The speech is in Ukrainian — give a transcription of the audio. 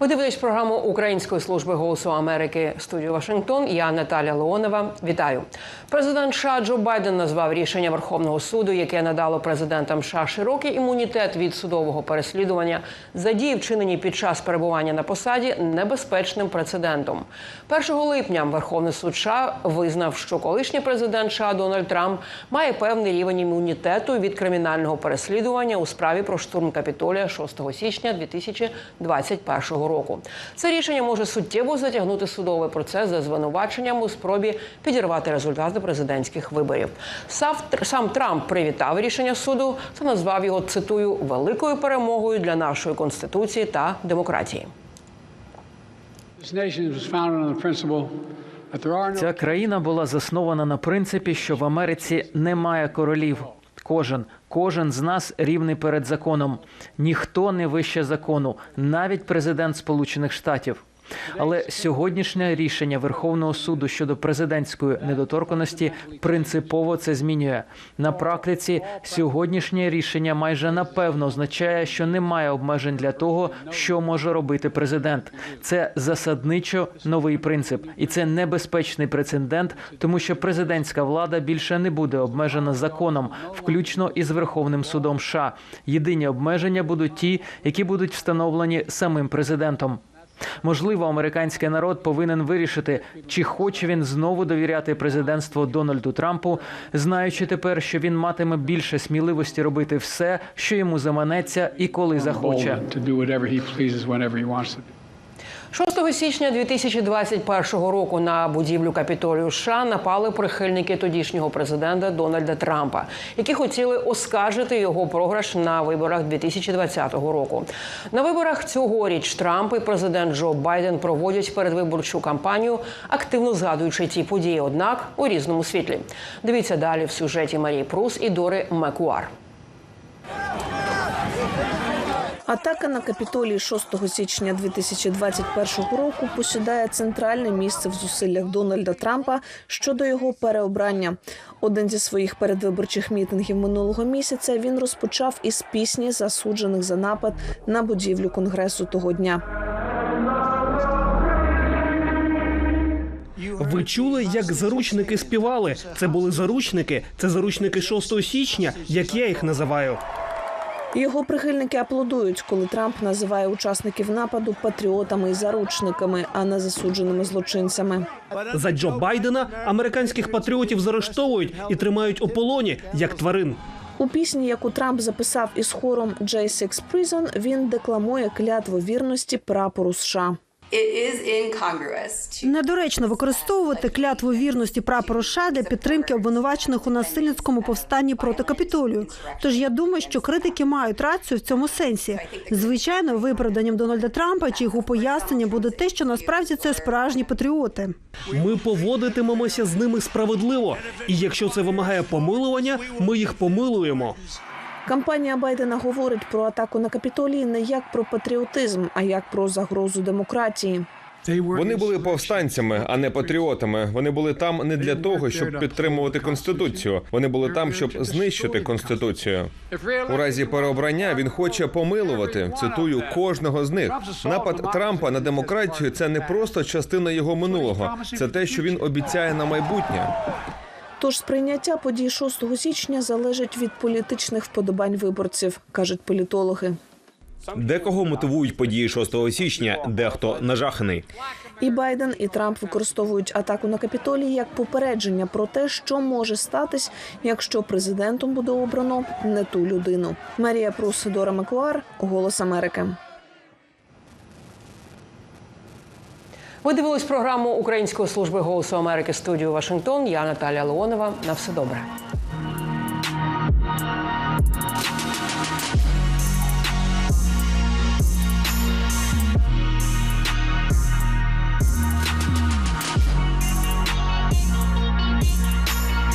Ви дивитесь програму Української служби голосу Америки студію Вашингтон. Я Наталя Леонова. Вітаю. Президент США Джо Байден назвав рішення Верховного суду, яке надало президентам США широкий імунітет від судового переслідування за дії, вчинені під час перебування на посаді, небезпечним прецедентом. 1 липня Верховний суд США визнав, що колишній президент США Дональд Трамп має певний рівень імунітету від кримінального переслідування у справі про штурм капітолія 6 січня 2021 року. Це рішення може суттєво затягнути судовий процес за звинуваченням у спробі підірвати результати президентських виборів. Сав- Сам Трамп привітав рішення суду та назвав його цитую великою перемогою для нашої конституції та демократії. Ця країна була заснована на принципі, що в Америці немає королів. Кожен, кожен з нас рівний перед законом. Ніхто не вище закону, навіть президент Сполучених Штатів. Але сьогоднішнє рішення Верховного суду щодо президентської недоторканості принципово це змінює. На практиці сьогоднішнє рішення майже напевно означає, що немає обмежень для того, що може робити президент. Це засадничо новий принцип, і це небезпечний прецедент, тому що президентська влада більше не буде обмежена законом, включно із Верховним судом. США. єдині обмеження будуть ті, які будуть встановлені самим президентом. Можливо, американський народ повинен вирішити, чи хоче він знову довіряти президентство Дональду Трампу, знаючи тепер, що він матиме більше сміливості робити все, що йому заманеться і коли захоче. 6 січня 2021 року на будівлю Капітолію США напали прихильники тодішнього президента Дональда Трампа, які хотіли оскаржити його програш на виборах 2020 року. На виборах цьогоріч Трамп і президент Джо Байден проводять передвиборчу кампанію, активно згадуючи ті події, однак у різному світлі. Дивіться далі в сюжеті Марії Прус і Дори Мекуар. Атака на Капітолій 6 січня 2021 року посідає центральне місце в зусиллях Дональда Трампа щодо його переобрання. Один зі своїх передвиборчих мітингів минулого місяця він розпочав із пісні засуджених за напад на будівлю конгресу того дня. Ви чули, як заручники співали? Це були заручники. Це заручники 6 січня, як я їх називаю. Його прихильники аплодують, коли Трамп називає учасників нападу патріотами і заручниками, а не засудженими злочинцями. За Джо Байдена американських патріотів заарештовують і тримають у полоні як тварин. У пісні, яку Трамп записав із хором J6 Prison, він декламує клятву вірності прапору США. It is incongruous to Недоречно використовувати клятву вірності прапору США для підтримки обвинувачених у насильницькому повстанні проти капітолію. Тож я думаю, що критики мають рацію в цьому сенсі. Звичайно, виправданням Дональда Трампа чи його пояснення буде те, що насправді це справжні патріоти. Ми поводитимемося з ними справедливо. І якщо це вимагає помилування, ми їх помилуємо. Кампанія Байдена говорить про атаку на Капітолій не як про патріотизм, а як про загрозу демократії. Вони були повстанцями, а не патріотами. Вони були там не для того, щоб підтримувати конституцію. Вони були там, щоб знищити конституцію. У разі переобрання він хоче помилувати. Цитую кожного з них. Напад Трампа на демократію це не просто частина його минулого, це те, що він обіцяє на майбутнє. Тож сприйняття подій 6 січня залежить від політичних вподобань виборців, кажуть політологи. Декого мотивують події 6 січня, дехто нажаханий. І Байден, і Трамп використовують атаку на Капітолій як попередження про те, що може статись, якщо президентом буде обрано не ту людину. Марія Прус, Дора Макуар, Голос Америки. Ви дивились програму Української служби голосу Америки студію Вашингтон. Я Наталя Леонова. На все добре.